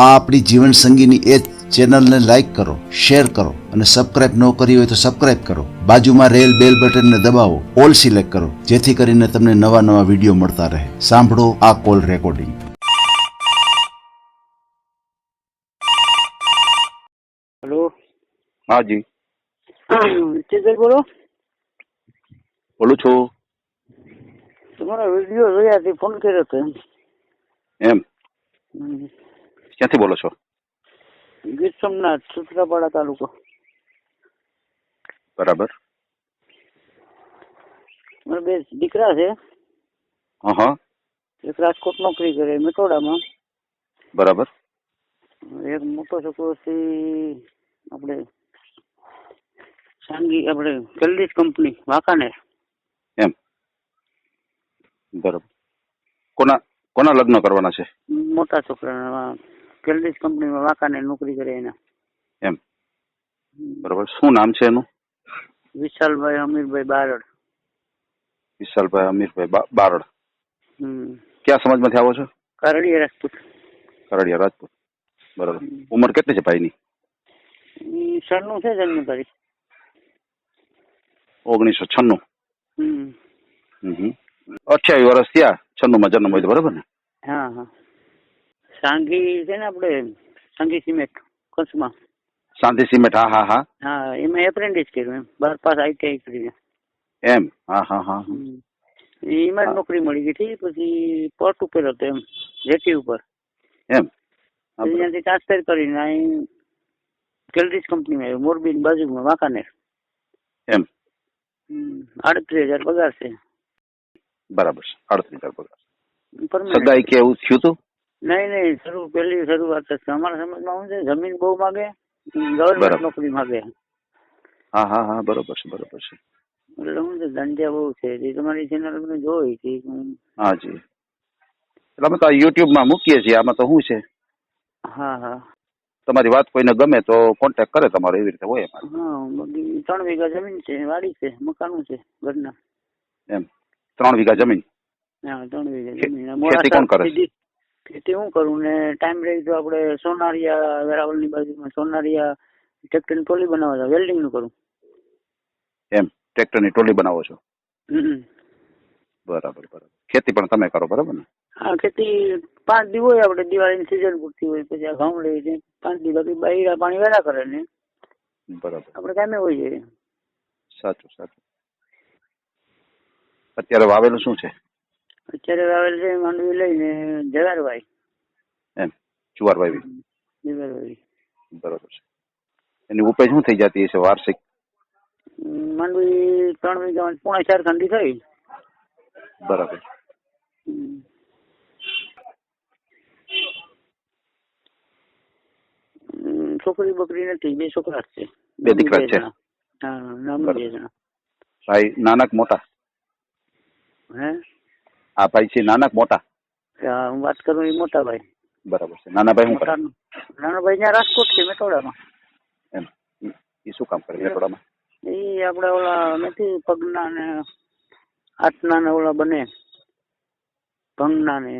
આ આપણી જીવન સંગીની એ ચેનલને લાઈક કરો શેર કરો અને સબસ્ક્રાઇબ ન કરી હોય તો સબસ્ક્રાઇબ કરો. બાજુમાં રેલ બેલ બટનને દબાવો ઓલ સિલેક્ટ કરો જેથી કરીને તમને નવા નવા વીડિયો મળતા રહે. સાંભળો આ કોલ રેકોર્ડિંગ હેલો હા જી. ચેતર બોલો. બોલું છું. તમારા વીડિયો જોયા તે ફોન કર્યો હતો એમ. એમ. ક્યાંથી બોલો છો? ગીર સોમનાથ સુત્રાપાડા તાલુકો. બરાબર. મારા બે દીકરા છે. હા એક રાજકોટ નોકરી કરે મેટોડામાં. બરાબર. એક મોટો છોકરો છે આપણે સાંગી આપણે જલ્દીજ કંપની વાંકાનેર. એમ. બરાબર. કોના કોના લગ્ન કરવાના છે? મોટા છોકરાના જલ્દીજ કંપનીમાં વાંકાનેર નોકરી કરે એના. એમ. બરોબર. શું નામ છે એનું? વિશાલભાઈ અમીરભાઈ બારડ. વિશાલભાઈ અમીરભાઈ બારડ. ક્યાં સમાજમાંથી આવો છો? કારડીયા રાજપૂત. કરડિયા રાજપૂત. બરાબર. ઉંમર કેટલી છે ભાઈની? છન્નું સરનું છે જન્મ તારીખ ઓગણીસો છન્નું. અઠ્યાવીસ વર્ષ થયા. છન્નું માં જન્મ હોય બરાબર ને? હા હા. સાંગી છે ને આપણે સાંગી સિમેન્ટ કચ્છમાં. શાંતિ સિમેન્ટ હા હા હા. હા એમાં એપ્રેન્ટિસ કર્યું એમ. બાર પાસ આઈટીઆઈ કરીને એમ? હા હા હા. એમાં નોકરી મળી ગઈ હતી પછી પોર્ટ ઉપર હતો એમ જેટી ઉપર. એમ? ત્યાંથી ટ્રાન્સફર કરીને અહીં કેલરીસ કંપનીમાં આવ્યું મોરબી બાજુમાં વાંકાનેર. એમ? આડત્રીસ હજાર પગાર છે. બરાબર છે આડત્રીસ હજાર પગાર. સદાય કેવું થયું હતું નહીં નહીં શરૂ પહેલી શરૂઆત છે. અમારા સમાજમાં શું છે જમીન બહુ માગે ગવર્મેન્ટ નોકરી માગે. હા હા હા બરોબર છે બરોબર છે. એટલે શું છે ધંધ્યા બહુ છે. જે તમારી ચેનલ મને જોઈ હતી હા જી. એટલે અમે તો યુટ્યુબમાં મૂકીએ છીએ. આમાં તો શું છે? હા હા. તમારી વાત કોઈને ગમે તો કોન્ટેક્ટ કરે તમારો એવી રીતે હોય અમારે. હા ત્રણ વીઘા જમીન છે વાડી છે મકાનું છે ઘરના. એમ. ત્રણ વીઘા જમીન? હા ત્રણ વીઘા જમીન. ખેતી કોણ કરે? ખેતી હું કરું ને ટાઈમ રહી તો આપણે સોનારિયા વેરાવળની બાજુમાં સોનારિયા ટ્રેક્ટરની ટ્રોલી બનાવવા છો વેલ્ડિંગનું કરું? એમ ટ્રેક્ટરની ટોલી બનાવો છો. બરાબર બરાબર. ખેતી પણ તમે કરો બરાબર ને? હા ખેતી પાંચ દી હોય આપણે દિવાળીની સિઝન પૂરતી હોય પછી આ ઘઉં લઈએ પાંચ દી બાકી બૈરા પાણી વેલા કરે ને. બરાબર. આપણે કામે હોય છે સાચું સાચું. અત્યારે વાવેલું શું છે? અત્યારે વાવેલ છે માંડવી લઈને જવારભાઈ એમ જુવાર વાવી બરાબર છે. એની ઉપજ શું થઈ જતી હશે વાર્ષિક? માંડવી ત્રણ વીઘા પોણા ચાર ખંડી થઈ. બરાબર. છોકરી બકરી નથી બે છોકરા છે. બે દીકરા છે. હા નામ બે જણા. ભાઈ નાનક મોટા? હે? આ ભાઈ છે નાના મોટા. હું વાત કરું એ મોટા ભાઈ. બરાબર છે. નાના ભાઈ હું કરે? મોટા ભાઈ ત્યાં રાજકોટ છે મેટોડામાં એમ. એ શું કામ કરે મેટોડામાં એ આપણે ઓલા નથી પગના ને હાથના ને ઓલા બને. ભંગના ને.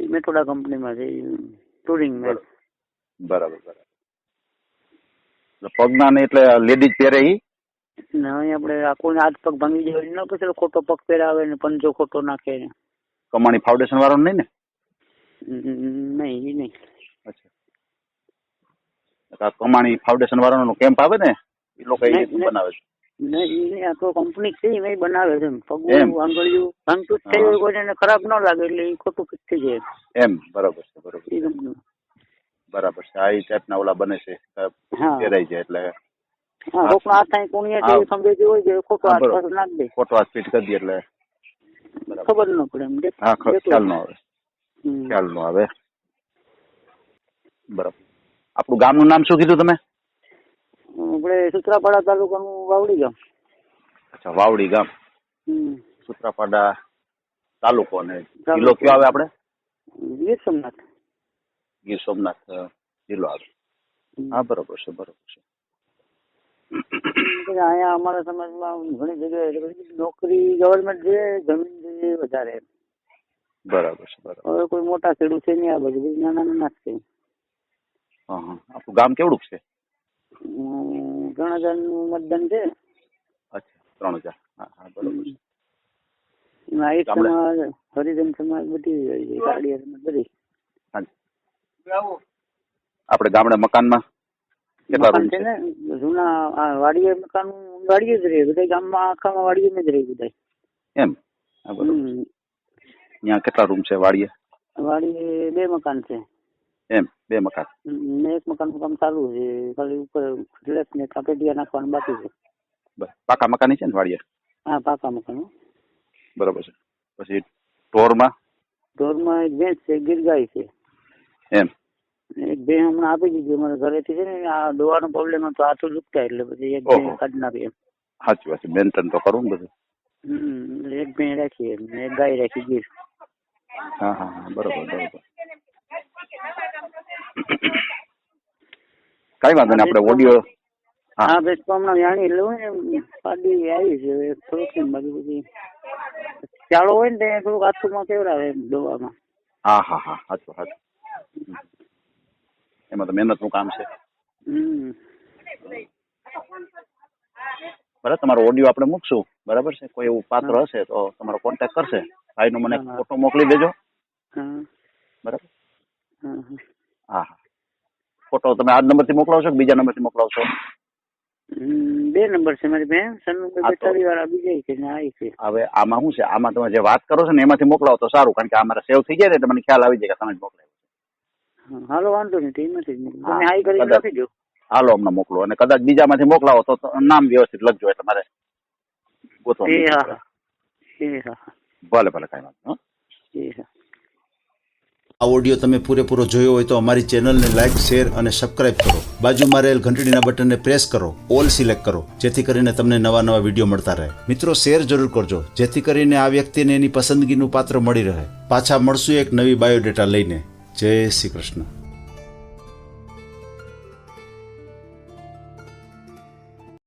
એ મેટોડા કંપનીમાં છે ટુરિંગ બરાબર બરાબર. પગના ને એટલે લેડીઝ પહેરે ઈ? ને અહીં આપણે હાથ પગ ભાંગી જાય ન પછી ખોટો પગ પહેરાવે ને પંજો ખોટો નાખે ને. કમાણી ફાઉન્ડેશન વાળો નહીં ને? નહીં નહીં. અચ્છા. કમાણી ફાઉન્ડેશન વાળાનો કેમ્પ આવે ને એ લોકો એ. બનાવે છે. નહીં આ તો કંપની છે બનાવે છે. પગું આંગળીયું ભાંગતૂટ થઈ કોઈને ખરાબ ન લાગે એટલે ઈ ખોટું થઈ જાય. એમ બરાબર છે બરાબર બરાબર છે આ એ ટાઈપના ઓલા બને છે પહેરાઈ જાય એટલે. હાથ અહીં કુણિયા હા. જેવી ખંભેથી હોય છે ખોટો હાથ નાખ દે. ખોટો ફીટ કરી દે એટલે. ખબર ન પડે એમ હા ખ્યાલ નો આવે. ખ્યાલ નો આવે. બરાબર. આપણું ગામનું નામ શું કીધું તમે? આપણે સુત્રાપાડા તાલુકાનું વાવડી ગામ. અચ્છા વાવડી ગામ. સુત્રાપાડા તાલુકો તાલુકો. જિલ્લો કયો આવે આપણે? ગીર સોમનાથ. ગીર સોમનાથ જિલ્લો આવે. હા બરોબર છે બરોબર છે. કે અહીંયા અમારા સમાજમાં ઘણી જગ્યાએ નોકરી ગવર્મેન્ટ છે જમીન છે વધારે બરાબર છે બરાબર. હવે કોઈ મોટા ખેડૂત છે નહીં આ બધું નાના નાના જ છે. આપણું ગામ કેવડું છે? ત્રણ હજારનું મતદાન છે. અચ્છા ત્રણ હજાર. હા હા બરોબર છે. ગામડે? સમાજ હરિજન સમાજ બધી સમાજ બધી. આપણે ગામડે મકાનમાં? મકાન છે છે? ને જૂના આ વાડીએ મકાન વાડીએ જ રહે બધા ગામમાં આખામાં વાડીએ જ રહે બધા એમ? ત્યાં કેટલા રૂમ છે વાડીએ? વાડીએ બે મકાન છે. એમ બે મકાન. ને એક મકાનનું કામ ચાલુ છે ખાલી ઉપર ફ્લેટ ને નાખવાનું બાકી છે. બસ પાકા મકાન છે ને વાડીએ? હા પાકા મકાન. બરોબર છે. પછી ઢોરમાં? ઢોરમાં એક ભેંસ છે ગીર ગાય છે. એમ. એક ભેંસ હમણાં આપી દીધી. મને ઘરેથી છે ને આ દવાનો પ્રોબ્લેમ હતો હાથું દુખતા એટલે પછી એક બે કાઢી નાખી એમ. સાચી વાત છે. મેન્ટેન તો કરું ને બધું? હમ, એક ભેંસ રાખી એમ. એક ગાય રાખી ગીર. હા હા હા. બરોબર બરોબર. કઈ વાંધો નહીં આપણે ઓડિયો હા. તો હમણાં જાણી એટલે ને પાડી આવી છે. થોડુંક ને બાજુ બધી. ચાલો હોય ને ત્યાં થોડુંક હાથુમાં કેવડાવે દવામાં. હા હા હા. સાચું સાચું એમાં તો મહેનતનું કામ છે. બરાબર તમારો ઓડિયો આપણે મૂકશું. બરાબર છે? કોઈ એવું પાત્ર હશે તો તમારો કોન્ટેક્ટ કરશે. ભાઈનો મને ફોટો મોકલી દેજો. બરાબર? હા હા. હા હા. ફોટો તમે આ નંબરથી મોકલાવશો કે બીજા નંબરથી મોકલાવશો? બે નંબર છે. મારી બેન હા ને હવે આમાં શું છે? આમાં તમે જે વાત કરો છો ને એમાંથી મોકલાવો તો સારું કારણ કે આ મારા સેવ થઈ જાય ને એટલે મને ખ્યાલ આવી જાય કે તમે જ મોકલાવ્યું. હા, હાલો વાંધો નહીં તો. હા, તમે હાઈ કરી કદાચ. લખી દો હાલો અમને મોકલો. અને કદાચ બીજામાંથી મોકલાવો તો નામ વ્યવસ્થિત લખજો એટલે મારે ગોતવા ભલે ભલે કાંઈ વાંધો આ ઓડિયો તમે પૂરેપૂરો જોયો હોય તો અમારી ચેનલને લાઇક શેર અને સબસ્ક્રાઇબ કરો. બાજુમાં રહેલ ઘંટડીના બટનને પ્રેસ કરો ઓલ સિલેક્ટ કરો જેથી કરીને તમને નવા નવા વીડિયો મળતા રહે. મિત્રો શેર જરૂર કરજો જેથી કરીને આ વ્યક્તિને એની પસંદગીનું પાત્ર મળી રહે. પાછા મળશું એક નવી બાયોડેટા લઈને. જય શ્રી કૃષ્ણ.